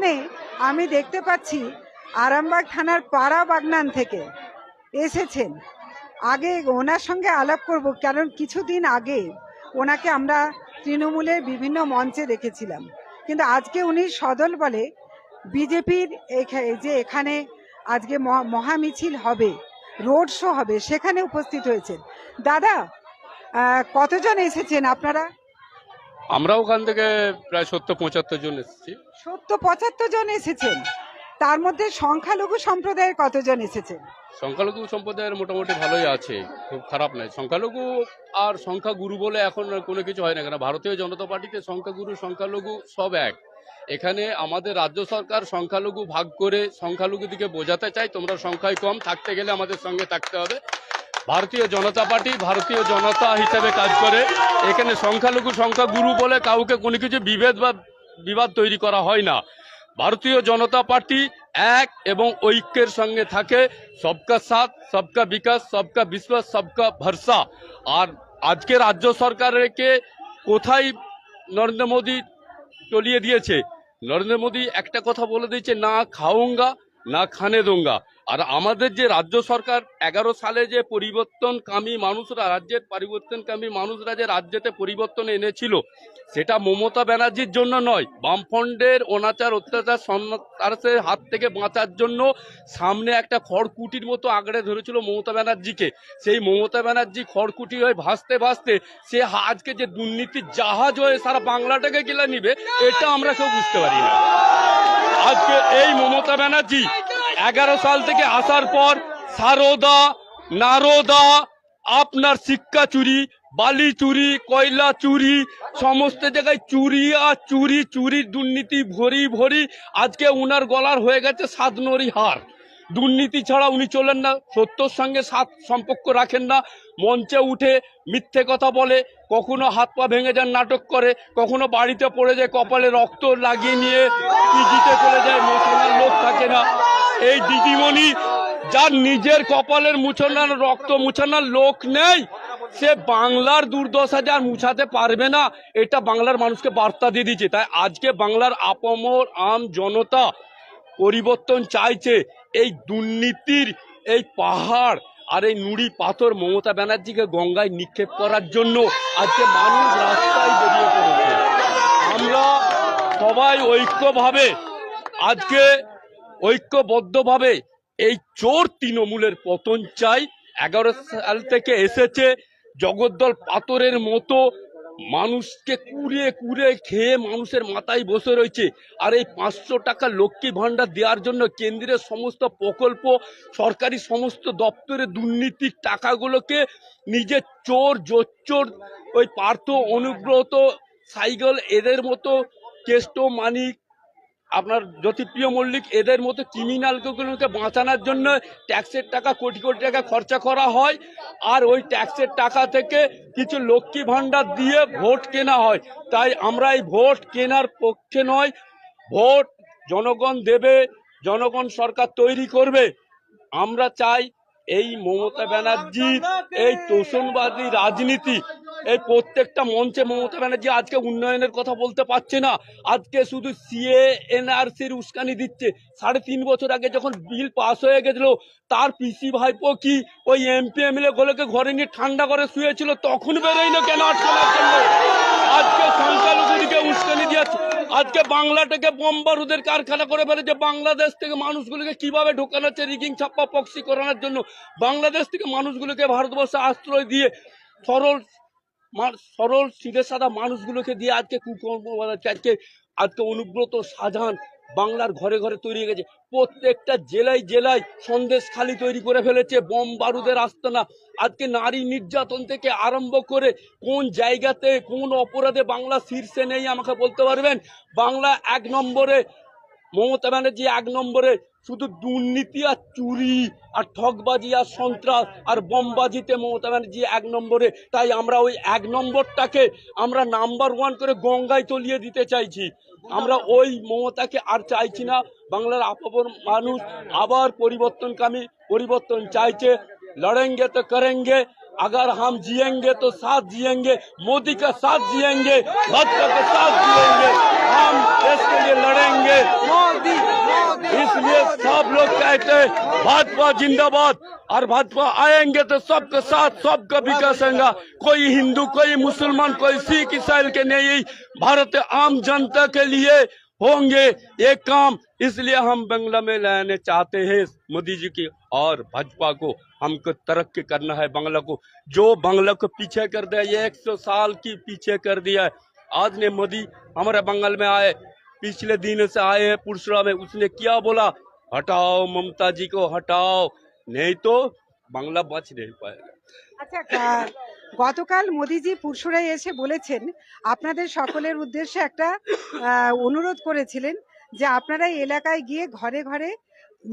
এখানে আমি দেখতে পাচ্ছি আরামবাগ থানার পাড়া বাগনান থেকে এসেছেন। আগে ওনার সঙ্গে আলাপ করব, কারণ কিছুদিন আগে ওনাকে আমরা তৃণমূলের বিভিন্ন মঞ্চে দেখেছিলাম। কিন্তু আজকে উনি সদল বলে বিজেপির যে এখানে আজকে মহা- মহামিছিল হবে, রোড শো হবে, সেখানে উপস্থিত হয়েছেন। দাদা কতজন এসেছেন আপনারা? আমরা ওখান থেকে প্রায় সত্তর পঁচাত্তর জন এসেছি। সত্তর পঁচাত্তর জন এসেছেন। তার মধ্যে সংখ্যালঘু সম্প্রদায়ের কতজন এসেছেন? সংখ্যালঘু সম্প্রদায়ের মোটামুটি ভালোই আছে খুব খারাপ নয় সংখ্যালঘু আর সংখ্যাগুরু বলে এখন আর কোনো কিছু হয় না কেন ভারতীয় জনতা পার্টিতে সংখ্যাগুরু সংখ্যালঘু সব এক। এখানে আমাদের রাজ্য সরকার সংখ্যালঘু ভাগ করে সংখ্যালঘু দিকে বোঝাতে চাই তোমরা সংখ্যায় কম থাকতে গেলে আমাদের সঙ্গে থাকতে হবে। ভারতীয় জনতা পার্টি ভারতীয় জনতা হিসেবে কাজ করে। এখানে সংখ্যালঘু সংখ্যা গুরু বলে কাউকে কোনো কিছু বিভেদ বা বিবাদ তৈরি করা হয় না। ভারতীয় জনতা পার্টি এক এবং ঐক্যের সঙ্গে থাকে। সবকা সাথ, সবকা বিকাশ, সবকা বিশ্বাস, সবকা ভরসা। আর আজকে রাজ্য সরকারকে কোথায় নরেন্দ্র মোদী চলিয়ে দিয়েছে? নরেন্দ্র মোদী একটা কথা বলে দিয়েছে, না খাওঙ্গা, না খানে দোঙ্গা। আর আমাদের যে রাজ্য সরকার এগারো সালে যে পরিবর্তনকামী মানুষরা, রাজ্যের পরিবর্তনকামী মানুষরা যে রাজ্যেতে পরিবর্তন এনেছিল, সেটা মমতা ব্যানার্জির জন্য নয়, বামফ্রন্টের অনাচার, অত্যাচার, সন্ত্রাসের হাত থেকে বাঁচার জন্য সামনে একটা খড়কুটির মতো আগড়ে ধরেছিল মমতা ব্যানার্জিকে। সেই মমতা ব্যানার্জি খড়কুটি হয়ে ভাসতে ভাসতে সে আজকে যে দুর্নীতির জাহাজ হয়ে সারা বাংলাটাকে গেলে নিবে, এটা আমরা কেউ বুঝতে পারি না। আজকে এই মমতা ব্যানার্জি এগারো সাল থেকে আসার পর সারদা, নারদা, আপনার শিক্ষা চুরি, বালি চুরি, কয়লা চুরি, সমস্ত জায়গায় চুরি আর চুরি, চুরির দুর্নীতি ভরি ভরি আজকে উনার গলার হয়ে গেছে সাতনরি হার। দুর্নীতি ছাড়া উনি চলেন না, সত্যর সঙ্গে সাত সম্পর্ক রাখেন না, মঞ্চে উঠে মিথ্যে কথা বলে, কখনো হাত পা ভেঙে যান নাটক করে, কখনো বাড়িতে পড়ে যায়, কপালে রক্ত লাগিয়ে নিয়ে পিজিতে চলে যায় না এই দিদিমণি, যার নিজের কপালের মুছানোর রক্ত মুছানোর লোক নেই, সে বাংলার দুর্দশা যার মুছাতে পারবে না, এটা বাংলার মানুষকে বার্তা দিয়ে দিচ্ছে তাই আজকে বাংলার আপমর আম জনতা পরিবর্তন চাইছে এই দুর্নীতির এই পাহাড় আর এই নুড়ি পাথর মমতা ব্যানার্জিকে গঙ্গায় নিক্ষেপ করার জন্য আজকে মানুষ রাস্তায় বেরিয়ে পড়েছে। আমরা সবাই ঐক্যভাবে আজকে ঐক্যবদ্ধভাবে এই চোর তৃণমূলের পতন চাই। এগারো সাল থেকে এসেছে জগদ্দল পাথরের মতো। মানুষকে কুড়িয়ে কুড়িয়ে খেয়ে মানুষের মাথায় বসে রয়েছে। আর এই পাঁচশো টাকা লক্ষ্মী ভাণ্ডার দেওয়ার জন্য কেন্দ্রের সমস্ত প্রকল্প, সরকারি সমস্ত দপ্তরে দুর্নীতির টাকাগুলোকে নিজের চোর, জোচ্চোর, ওই পার্থ অনুব্রত সাইকেল এদের মতো কেষ্ট, মানিক আপনার জ্যোতিপ্রিয় মল্লিক এদের মতো ক্রিমিনালগুলোকে বাঁচানোর জন্য ট্যাক্সের টাকা, কোটি কোটি টাকা খরচা করা হয় আর ওই ট্যাক্সের টাকা থেকে কিছু লক্ষ্মী ভাণ্ডার দিয়ে ভোট কেনা হয়। তাই আমরা এই ভোট কেনার পক্ষে নয় ভোট জনগণ দেবে, জনগণ সরকার তৈরি করবে। আমরা চাই এই মমতা ব্যানার্জির এই তোষণবাদী রাজনীতি, এই প্রত্যেকটা মঞ্চে মমতা ব্যানার্জি আজকে উন্নয়নের কথা বলতে পারছে না। আজকে শুধু সিএ এনআরসির উস্কানি দিচ্ছে। সাড়ে তিন বছর আগে যখন বিল পাস হয়ে গেছিল, তার পিসি ভাইপো কি ওই এমপি, এমএলএ গুলোকে ঘরে নিয়ে ঠান্ডা করে শুয়েছিল, তখন বেরোয় না কেন আটকানোর জন্য আজকে সংখ্যালঘুদিকে উস্কানি দিয়েছে আজকে বাংলাটাকে বোমবারুদের কারখানা করে ফেলেছে। বাংলাদেশ থেকে মানুষগুলোকে কীভাবে ঢোকানো হচ্ছে রিগিং ছাপ্পা পক্সি করানোর জন্য? বাংলাদেশ থেকে মানুষগুলোকে ভারতবর্ষে আশ্রয় দিয়ে সরল সরল, সিধে সাদা মানুষগুলোকে দিয়ে আজকে কুকর্ম আজকে আজকে অনুব্রত সাজান বাংলার ঘরে ঘরে তৈরি হয়ে গেছে। প্রত্যেকটা জেলায় জেলায় সন্দেশ খালি তৈরি করে ফেলেছে, বোম বারুদের আসতো না আজকে নারী নির্যাতন থেকে আরম্ভ করে কোন জায়গাতে কোন অপরাধে বাংলা শীর্ষে নেই আমাকে বলতে পারবেন? বাংলা এক নম্বরে মমতা ব্যানার্জি এক নম্বরে শুধু দুর্নীতি আর চুরি আর ঠকবাজি আর সন্ত্রাস আর বোমবাজিতে মমতা ব্যানার্জি এক নম্বরে তাই আমরা ওই এক নম্বরটাকে আমরা নাম্বার ওয়ান করে গঙ্গায় তলিয়ে দিতে চাইছি আমরা ওই মমতাকে আর চাইছি না বাংলার আপাবর মানুষ আবার পরিবর্তনকামী পরিবর্তন চাইছে লড়েঙ্গে তো করেঙ্গে अगर हम जिएंगे तो साथ जिएंगे मोदी का साथ जिएंगे भाजपा के साथ जिएंगे सब लोग कहते हैं, भाजपा जिंदाबाद, और भाजपा आएँगे तो सबके साथ सबका विकास होगा। कोई हिंदू, कोई मुसलमान, कोई सिख, ईसाई के नहीं, भारत आम जनता के लिए होंगे एक काम। इसलिए हम बंगला में लाने चाहते हैं मोदी जी की, और भाजपा को हमको तरक्की करना है बंगला को। जो बंगला को पीछे कर दिया, ये एक सौ साल की पीछे कर दिया है। आज ने मोदी हमारे बंगाल में आए पिछले दिन से आए हैं पुरसरा में उसने क्या बोला हटाओ ममता जी को हटाओ नहीं तो बांग्ला बच नहीं पाएगा আচ্ছা কা- গতকাল মোদিজি পুরসুরায় এসে বলেছেন আপনাদের সকলের উদ্দেশ্যে একটা আহ, অনুরোধ করেছিলেন যে আপনারা এই এলাকায় গিয়ে ঘরে ঘরে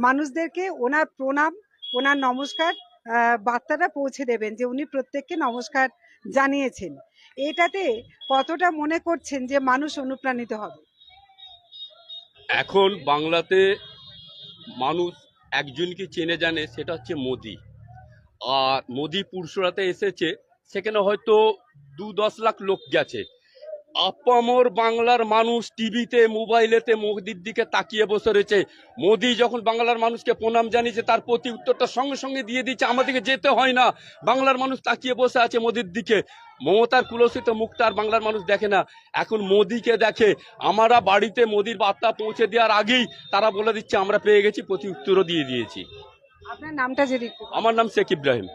মানুষদেরকে ওনার প্রণাম ওনার নমস্কার আহ, বার্তাটা পৌঁছে দেবেন যে উনি প্রত্যেককে নমস্কার জানিয়েছেন এটাতে কতটা মনে করছেন যে মানুষ অনুপ্রাণিত হবে এখন বাংলাতে মানুষ একজনকে চেনে জানে, সেটা হচ্ছে মোদি। আর মোদি পুরসুরাতে এসেছে, সেখানে হয়তো দু দশ লাখ লোক গেছে। আপামর বাংলার মানুষ টিভিতে, মোবাইলেতে মোদির দিকে তাকিয়ে বসে রয়েছে। মোদি যখন বাংলার মানুষকে প্রণাম জানিয়েছে, তার প্রতি উত্তরটা সঙ্গে সঙ্গে দিয়ে দিচ্ছে আমাদেরকে যেতে হয় না। বাংলার মানুষ তাকিয়ে বসে আছে মোদির দিকে। মমতার কুলসিত মুখটা আর বাংলার মানুষ দেখে না। এখন মোদিকে দেখে আমরা বাড়িতে মোদির বার্তা পৌঁছে দেওয়ার আগেই তারা বলে দিচ্ছে আমরা পেয়ে গেছি প্রতি উত্তরও দিয়ে দিয়েছি। আপনার নামটা যদি আমার নাম শেখ ইব্রাহিম।